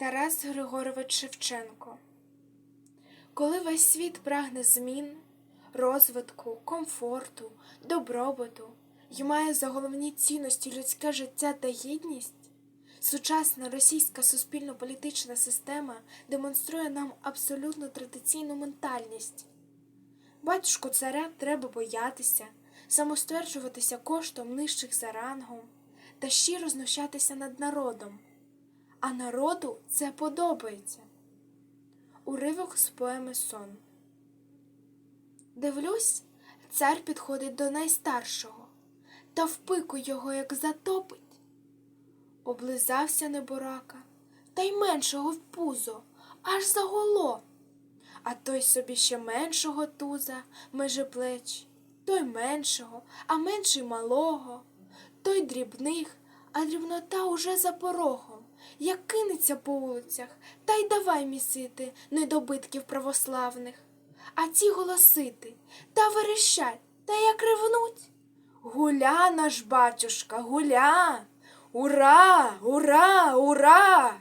Тарас Григорович Шевченко. Коли весь світ прагне змін, розвитку, комфорту, добробуту і має за головні цінності людське життя та гідність, сучасна російська суспільно-політична система демонструє нам абсолютно традиційну ментальність. Батюшку царя треба боятися, самостверджуватися коштом нижчих за рангом та щиро знущатися над народом. А народу це подобається. Уривок з поеми Сон. Дивлюсь, цар підходить до найстаршого та в пику його як затопить. Облизався неборака, та й меншого в пузо, аж заголо. А той собі ще меншого туза межи плеч, той меншого, а менший малого, той дрібних, а дрібнота уже за порогом, як кинеться по вулицях, та й давай місити недобитків православних. А ті голосити та верещать, та як ревнуть. Гуля наш батюшка, гуля! Ура, ура, ура!